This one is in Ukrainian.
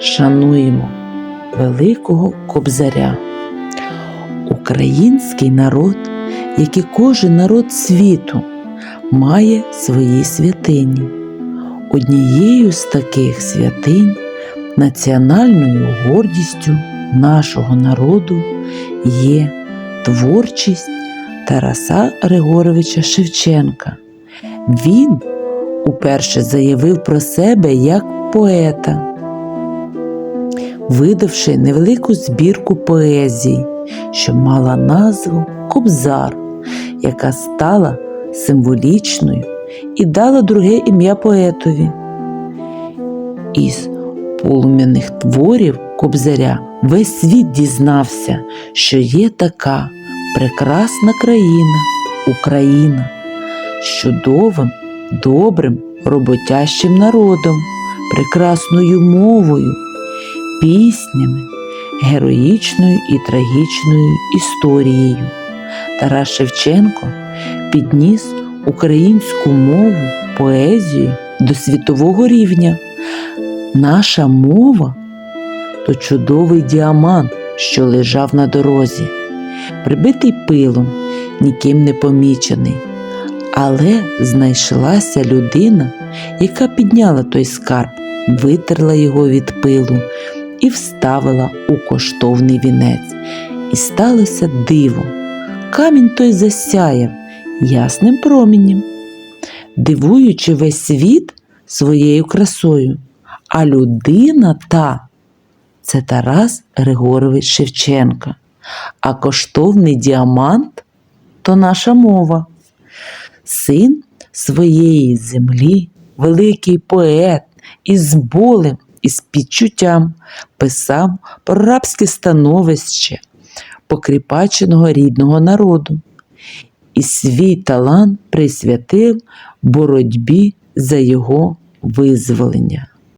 шануємо великого кобзаря. Український народ, як і кожен народ світу, має свої святині. Однією з таких святинь, національною гордістю нашого народу є творчість Тараса Григоровича Шевченка. Він уперше заявив про себе як поета, видавши невелику збірку поезії, що мала назву Кобзар, яка стала символічною і дала друге ім'я поетові. Із полум'яних творів Кобзаря весь світ дізнався, що є така прекрасна країна Україна з чудовим, добрим, роботящим народом, прекрасною мовою, піснями, героїчною і трагічною історією. Тарас Шевченко підніс українську мову, поезію до світового рівня. Наша мова то чудовий діамант, що лежав на дорозі, прибитий пилом, ніким не помічений. Але знайшлася людина, яка підняла той скарб, витерла його від пилу і вставила у коштовний вінець. І сталося диво. Камінь той засяяв ясним промінням, дивуючи весь світ своєю красою. А людина та це Тарас Григорович Шевченка, а коштовний діамант то наша мова. Син своєї землі, великий поет, із болем, із підчуттям писав про рабське становище покріпаченого рідного народу і свій талант присвятив боротьбі за його визволення.